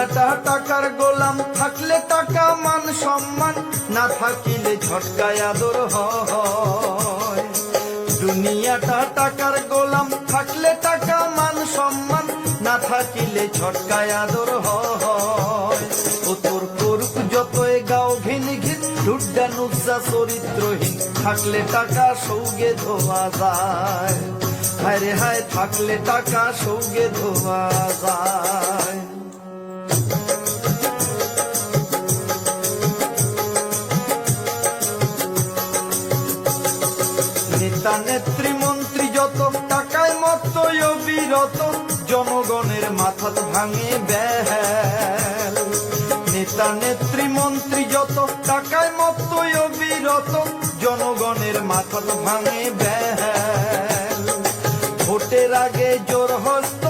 দুনিয়াটা টাকার গোলাম, থাকলে টাকা মান সম্মান, না থাকিলে ঝটকায় আদর হয়। দুনিয়াটা টাকার গোলাম, থাকলে টাকা মান সম্মান, না থাকিলে ঝটকায় আদর হয়। ও তোর করুক যতই গাও ঘিন ঘিন চরিত্রহীন, থাকলে টাকা সৌগে ধোয়া যায়। হায় রে হায়, থাকলে টাকা সৌগে ধোয়া যায়। নেতা নেত্রী মন্ত্রী যত টাকায় মত জনগণের মাথা ভাঙে বেহেল। নেতা নেত্রী মন্ত্রী যত টাকায় মত জনগণের মাথা ভাঙে ভোটের আগে জোর হস্ত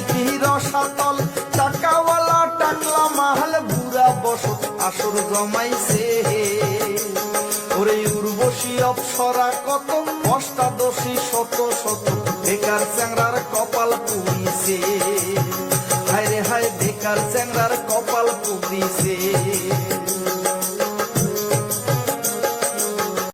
বসত আসর জমাইছে। ওরে উর্বশী অপসরা কত, অষ্টাদশী শত শত, বেকার চ্যাংরার কপাল পুড়িছে। হায় রে হায়, বেকার চ্যাংরার কপাল পুড়িছে।